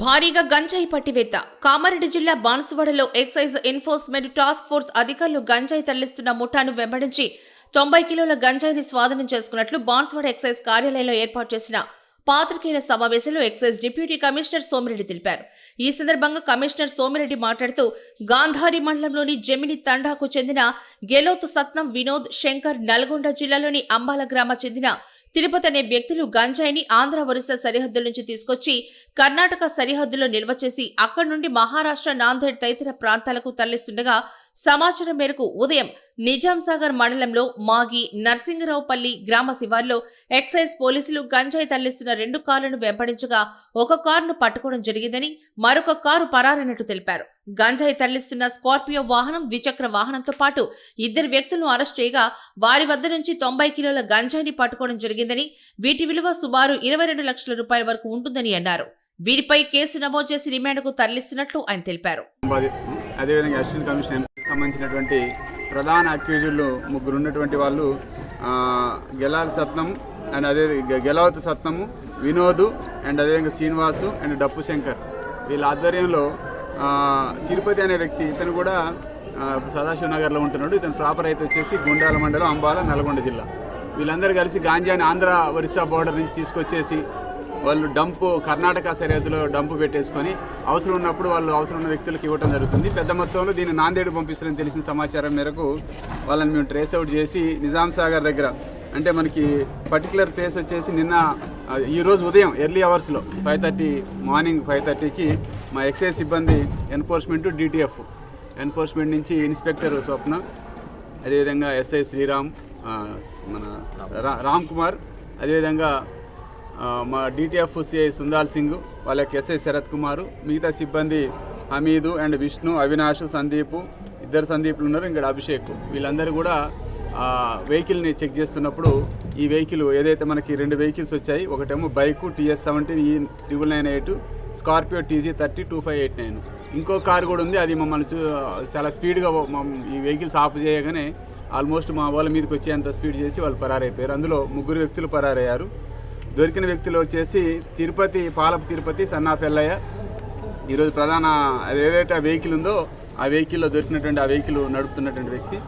భారీగా గంజాయి పట్టివేత. కామారెడ్డి జిల్లా బాన్సువాడలో ఎక్సైజ్ ఎన్ఫోర్స్మెంట్ టాస్క్ ఫోర్స్ అధికారులు గంజాయి తరలిస్తున్న ముఠాను వెంబడించి తొంభై కిలోల గంజాయిని స్వాధీనం చేసుకున్నట్లు బాన్సువాడ ఎక్సైజ్ కార్యాలయంలో ఏర్పాటు చేసిన పాత్రికేయుల సమావేశంలో ఎక్సైజ్ డిప్యూటీ కమిషనర్ సోమిరెడ్డి తెలిపారు. ఈ సందర్భంగా కమిషనర్ సోమిరెడ్డి మాట్లాడుతూ గాంధారి మండలంలోని జమిని తండాకు చెందిన గెలోత్ సత్నం వినోద్ శంకర్ నల్గొండ జిల్లాలోని అంబాల గ్రామ చెందిన తిరుపతి అనే వ్యక్తులు గంజాయిని ఆంధ్ర ఒరిస్సా సరిహద్దుల నుంచి తీసుకొచ్చి కర్ణాటక సరిహద్దులో నిల్వ చేసి అక్కడి నుండి మహారాష్ట్ర నాందేడ్ తదితర ప్రాంతాలకు తరలిస్తుండగా సమాచారం మేరకు ఉదయం నిజాం సాగర్ మండలంలో మాగి నర్సింగరావుపల్లి గ్రామ శివార్లో ఎక్సైజ్ పోలీసులు గంజాయి తరలిస్తున్న రెండు కార్లను వెంబడించగా ఒక కారును పట్టుకోవడం జరిగిందని మరొక కారు పరారైనట్టు తెలిపారు. గంజాయి తరలిస్తున్న స్కార్పియో వాహనం ద్విచక్ర వాహనంతో పాటు ఇద్దరు వ్యక్తులను అరెస్ట్ చేయగా వారి వద్ద నుంచి తొంభై కిలోల గంజాయిని పట్టుకోవడం జరిగిందని వీటి విలువ సుమారు ఇరవై రెండు లక్షల రూపాయల వరకు ఉంటుందని అన్నారు. వీరిపై కేసు నమోదు చేసి రిమాండ్కు తరలిస్తున్నట్లు ఆయన తెలిపారు. అదేవిధంగా అసిస్టెంట్ కమిషనర్ సంబంధించినటువంటి ప్రధాన అక్యూజుల్లో ముగ్గురు ఉన్నటువంటి వాళ్ళు ఆ, గెలాల్ సత్నం అండ్ అదే గె- సత్నము వినోద్ అండ్ అదేవిధంగా శ్రీనివాసు అండ్ డప్పు శంకర్. వీళ్ళ ఆధ్వర్యంలో తిరుపతి అనే వ్యక్తి ఇతను కూడా సదాశివ నగర్లో ఉంటున్నాడు. ఇతను ప్రాపర్ అయితే వచ్చేసి గుండాల మండలం అంబాల నల్గొండ జిల్లా. వీళ్ళందరూ కలిసి గాంజాని ఆంధ్ర ఒరిస్సా బోర్డర్ నుంచి తీసుకొచ్చేసి వాళ్ళు డంపు కర్ణాటక సరిహద్దులో డంపు పెట్టేసుకొని అవసరం ఉన్నప్పుడు వాళ్ళు అవసరం ఉన్న వ్యక్తులకు ఇవ్వడం జరుగుతుంది. పెద్ద మొత్తంలో దీన్ని నాందేడు పంపిస్తారని తెలిసిన సమాచారం మేరకు వాళ్ళని మేము ట్రేస్ అవుట్ చేసి నిజాం సాగర్ దగ్గర అంటే మనకి పర్టికులర్ ప్లేస్ వచ్చేసి నిన్న ఈరోజు ఈ రోజు ఉదయం ఎర్లీ అవర్స్లో ఫైవ్ థర్టీ మార్నింగ్ ఫైవ్ థర్టీకి మా ఎక్సైజ్ సిబ్బంది ఎన్ఫోర్స్మెంట్ డిటిఎఫ్ ఎన్ఫోర్స్మెంట్ నుంచి ఇన్స్పెక్టర్ స్వప్న అదేవిధంగా ఎస్ఐ శ్రీరామ్ మన రా- రామ్ కుమార్ అదేవిధంగా మా డిటిఎఫ్ సిఐ సుందాల్ సింగ్ వాళ్ళకి ఎస్ఐ శరత్ కుమారు మిగతా సిబ్బంది హమీదు అండ్ విష్ణు అవినాష్ సందీపు ఇద్దరు సందీప్లు ఉన్నారు. ఇక్కడ అభిషేక్. వీళ్ళందరూ కూడా వెహికల్ని చెక్ చేస్తున్నప్పుడు ఈ వెహికల్ ఏదైతే మనకి రెండు వెహికల్స్ వచ్చాయి ఒకటేమో bike TS seventeen E triple nine eight Scorpio TG thirty two five eight nine. ఇంకో కారు కూడా ఉంది. అది మమ్మల్ని చూ చాలా స్పీడ్గా ఈ వెహికల్స్ ఆఫ్ చేయగానే ఆల్మోస్ట్ మా వాళ్ళ మీదకి వచ్చేంత స్పీడ్ చేసి వాళ్ళు పరారైపోయారు. అందులో ముగ్గురు వ్యక్తులు పరారయ్యారు. దొరికిన వ్యక్తులు వచ్చేసి తిరుపతి పాలపు తిరుపతి సన్నా ఎల్లయ్య ఈరోజు ప్రధాన ఏదైతే ఆ వెహికల్ ఉందో ఆ వెహికల్లో దొరికినటువంటి ఆ వెహికల్ నడుపుతున్నటువంటి వ్యక్తి.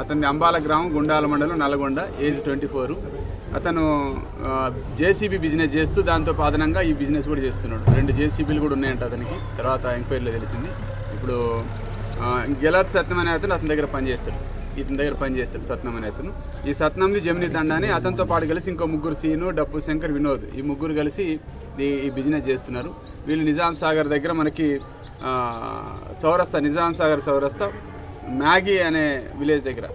అతని అంబాల గ్రామం గుండాల మండలం నల్గొండ ఏజ్ ట్వంటీ ఫోర్. అతను జేసీబీ బిజినెస్ చేస్తూ దాంతో అదనంగా ఈ బిజినెస్ కూడా చేస్తున్నాడు. రెండు జేసీబీలు కూడా ఉన్నాయంట అతనికి. తర్వాత ఎంక్వైరీలో తెలిసింది. ఇప్పుడు గెలాత్ సత్యం అనే అతను అతని దగ్గర పనిచేస్తాడు. ఇతని దగ్గర పనిచేస్తాడు సత్నం అనే అతను. ఈ సత్నంది జమిని తండాని అతనితో పాటు కలిసి ఇంకో ముగ్గురు సీను డప్పు శంకర్ వినోద్ ఈ ముగ్గురు కలిసి ఈ బిజినెస్ చేస్తున్నారు. వీళ్ళు నిజాం సాగర్ దగ్గర మనకి ఆ, చౌరస్తా నిజాం సాగర్ చౌరస్తా మ్యాగీ అనే విలేజ్ దగ్గర.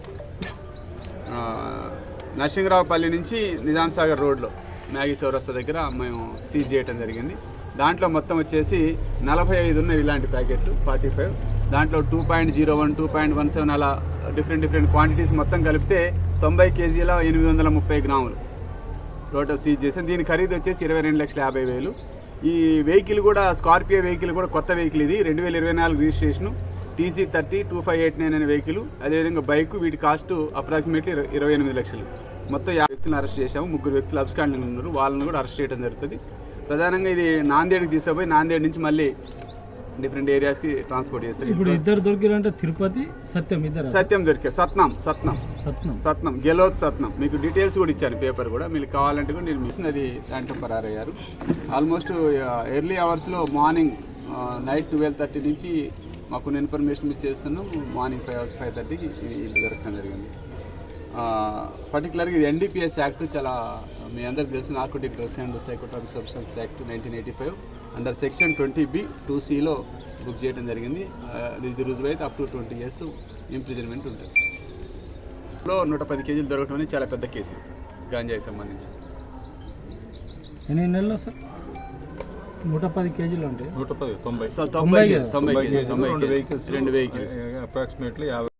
నరసింహరావుపల్లి నుంచి నిజాం సాగర్ రోడ్లో మ్యాగీ చౌరస్తా దగ్గర మేము సీజ్ చేయడం జరిగింది. దాంట్లో మొత్తం వచ్చేసి నలభై ఐదు ఉన్నాయి ఇలాంటి ప్యాకెట్లు ఫార్టీ ఫైవ్. దాంట్లో two point zero one two point one seven అలా డిఫరెంట్ డిఫరెంట్ క్వాంటిటీస్ మొత్తం కలిపితే తొంభై కేజీల ఎనిమిది వందల ముప్పై గ్రాములు టోటల్ సీజ్ చేసాను దీని ఖరీదు వచ్చేసి ఇరవై రెండు లక్షల యాభై వేలు. ఈ వెహికల్ కూడా స్కార్పియో వెహికల్ కూడా కొత్త వెహికల్ ఇది. రెండు వేల ఇరవై నాలుగు registration. TC thirty two five eight nine అనే వెహికల్. అదేవిధంగా బైక్ వీటి కాస్ట్ అప్రాక్సిమేట్లీ ఇరవై ఎనిమిది లక్షలు. మొత్తం యాభై వ్యక్తులను అరెస్ట్ చేశాము. ముగ్గురు వ్యక్తులు అబ్స్కాండింగ్ ఉన్నారు. వాళ్ళని కూడా అరెస్ట్ చేయడం జరుగుతుంది. ప్రధానంగా ఇది నాందేడ్కి తీసుకుపోయి నాందేడ్ నుంచి మళ్ళీ డిఫరెంట్ ఏరియాస్కి ట్రాన్స్పోర్ట్ చేస్తారు. ఇప్పుడు ఇద్దరు దొరికిరంటే తిరుపతి సత్యం ఇద్దరు సత్యం దొరికారు సత్నం సత్నం. సత్నం. సత్నం. గెలోత్ సత్నం. మీకు డీటెయిల్స్ కూడా ఇచ్చాను పేపర్ కూడా. మీకు కావాలంటే కూడా నేను మిస్ అది దాంట్లో పరారయ్యారు ఆల్మోస్ట్ ఎర్లీ అవర్స్లో మార్నింగ్ నైట్ ట్వెల్వ్ థర్టీ నుంచి మాకు ఇన్ఫర్మేషన్ మీరు చేస్తున్నాం. మార్నింగ్ ఫైవ్ ఫైవ్ థర్టీకి ఇది దొరకడం జరిగింది. పర్టికులర్గా ఇది ఎన్డీపీఎస్ యాక్ట్ చాలా మీ అందరికి తెలిసిన narcotic drugs and psychotropic substance act nineteen eighty five under section twenty B two సిలో బుక్ చేయడం జరిగింది. ఇది రుజువు అయితే up to twenty years imprisonment ఉంటుంది. లో నూట పది కేజీలు దొరకడం అనేది చాలా పెద్ద కేసు గాంజాకి సంబంధించి. ఎన్ని నెలలు సార్? నూట పది కేజీలు అంటే? నూట పది తొంభై. తొంభై తొంభై రెండు వెహికల్స్ అప్రాక్సిమేట్లీ యాభై